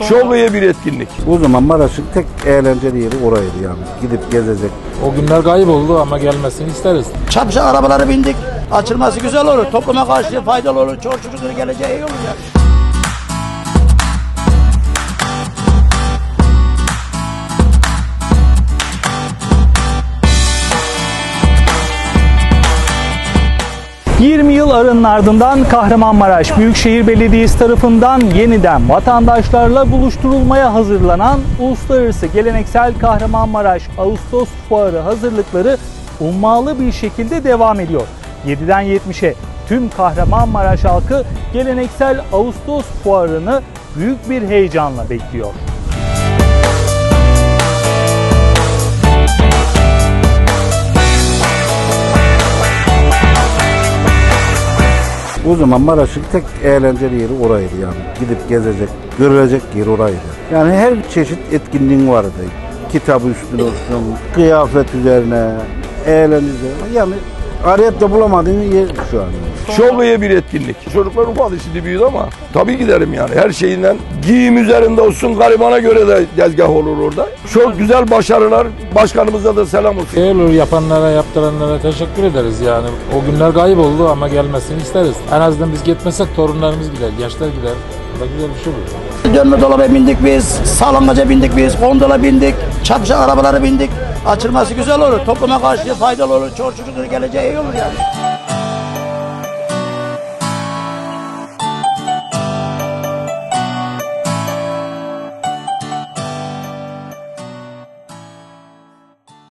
İyi bir etkinlik. O zaman Maraş'ın tek eğlenceli yeri oraydı yani. Gidip gezecek. O günler kayboldu ama gelmesini isteriz. Çarpışan arabalara bindik. Açılması güzel olur. Topluma karşı faydalı olur. Çoluk çocukların geleceği iyi olur yani. 20 yıl arının ardından Kahramanmaraş Büyükşehir Belediyesi tarafından yeniden vatandaşlarla buluşturulmaya hazırlanan Uluslararası Geleneksel Kahramanmaraş Ağustos Fuarı hazırlıkları ummalı bir şekilde devam ediyor. 7'den 70'e tüm Kahramanmaraş halkı geleneksel Ağustos Fuarı'nı büyük bir heyecanla bekliyor. O zaman Maraş'ın tek eğlenceli yeri oraydı yani. Gidip gezecek, görülecek yer oraydı. Yani her çeşit etkinliğin vardı. Kitap üstüne olsun, kıyafet üzerine, eğlence. Yani arayıp da bulamadığın yer şu an. Çok iyi bir etkinlik. Çocuklar ufak şimdi büyüdü ama tabii giderim yani. Her şeyinden giyim üzerinde olsun garibana göre de tezgah olur orada. Çok güzel başarılar. Başkanımıza da selam olsun. İyi olur yapanlara, yaptıranlara teşekkür ederiz yani. O günler kayboldu ama gelmesini isteriz. En azından biz gitmesek torunlarımız gider, gençler gider. Bu da güzel bir şey olur. Dönme dolaba bindik biz. Salıngaca bindik biz. Gondola bindik. Çarpışan arabalara bindik. Açılması güzel olur. Topluma karşı faydalı olur. Çoluk geleceği iyi olur yani.